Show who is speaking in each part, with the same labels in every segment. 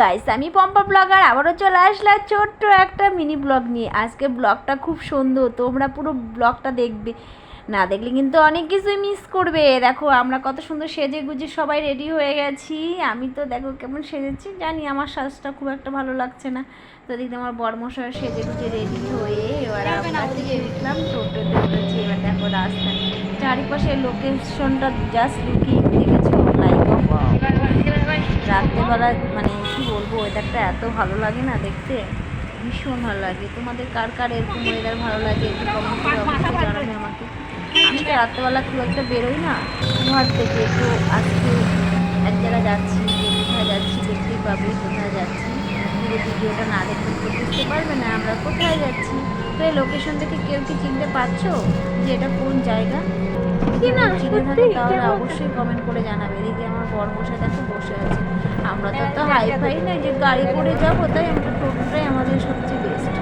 Speaker 1: Guys আমি Pampa blogger, আবারও চলে আসলাম ছোট্ট একটা মিনি ব্লগ নিয়ে। আজকে ব্লগটা খুব সুন্দর, তোমরা পুরো ব্লগটা দেখবে। না দেখলে কিন্তু অনেক কিছুই মিস করবে। দেখো, আমরা কত সুন্দর সেজে গুজে সবাই রেডি হয়ে গেছি। আমি তো দেখো কেমন সেজেছি, জানি আমার সাজটা খুব একটা ভালো লাগছে না। তো দেখতে আমার বর্মশাই সেজে গুজে রেডি হয়ে এবার টোটোতে উঠেছি। এবার দেখো রাস্তা চারিপাশের লোকেশনটা জাস্ট লুকিং দেখেছ? লাইক মানে কি বলব ওয়েদারটা এত ভালো লাগে না দেখতে। ভীষণ ভালো লাগে। তোমাদের কার কার এরকম ওয়েদার ভালো লাগে একটু কমেন্ট করে অবশ্যই জানাবে আমাকে। আমি তো রাত্রেবেলা খুব একটা বেরোই না। ঘর থেকে একটু আজকে এক জায়গায় যাচ্ছি কোথায় যাচ্ছি দেখতেই পাবে কোথায় যাচ্ছি। পুরো ভিডিওটা না দেখলে তো বুঝতে পারবে না আমরা কোথায় যাচ্ছি। তো এই লোকেশন থেকে কেউ কি চিনতে পারছ যে এটা কোন জায়গা? চিনে থাকে তাহলে অবশ্যই কমেন্ট করে জানাবে। এদিকে আমার বর বসে দেখো বসে আছে। আমরা তো তো হাই ফাই না যে গাড়ি করে যাব তাই আমরা টোটোটাই আমাদের সবচেয়ে বেস্ট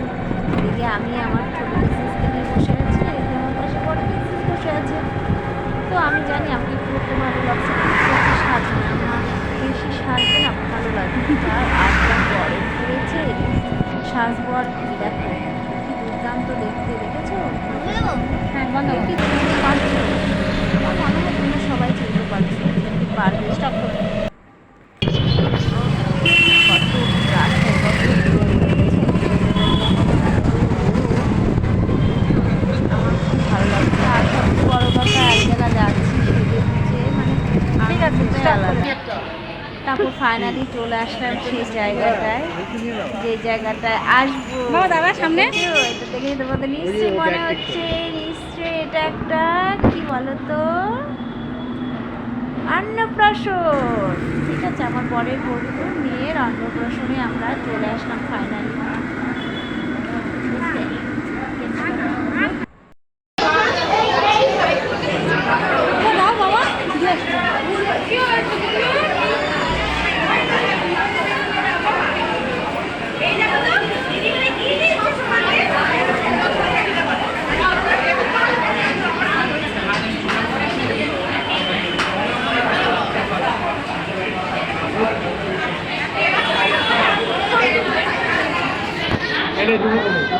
Speaker 1: এদিকে আমি আমার ছোটো বিজনেসকে নিয়ে বসে আছি আমার পাশে বড় বিজনেস বসে আছে। তো আমি জানি আপনি একটু তোমার লাগছে বেশি সাজবে না আমার বেশি সাজবে না ভালো লাগবে আর আজকে গরম পড়েছে সাজবো আর কি দেখো। কি দুর্দান্ত দেখতে দেখেছ? হ্যাঁ বন্ধ কি মনে হয় তোমরা সবাই চিনতে পারছ পারবে স্টপ করো কত রাস্তায় কত লোক আমার খুব ভালো লাগছে আর সবচেয়ে বড় কথা এক জায়গায় যাচ্ছি সেজে গুজে মানে তারপর ফাইনালি চলে আসলাম সেই জায়গাটায় যে জায়গাটায় আসব
Speaker 2: বাবা, দাদা, সামনে।
Speaker 1: দেখেছ? এটা দেখে তোমাদের নিশ্চয়ই মনে হচ্ছে নিশ্চয়ই এটা একটা কি বলতো অন্নপ্রাশন ঠিক আছে আমার পরের বন্ধু মেয়ের অন্নপ্রাশনে আমরা চলে আসলাম ফাইনালি
Speaker 3: Hele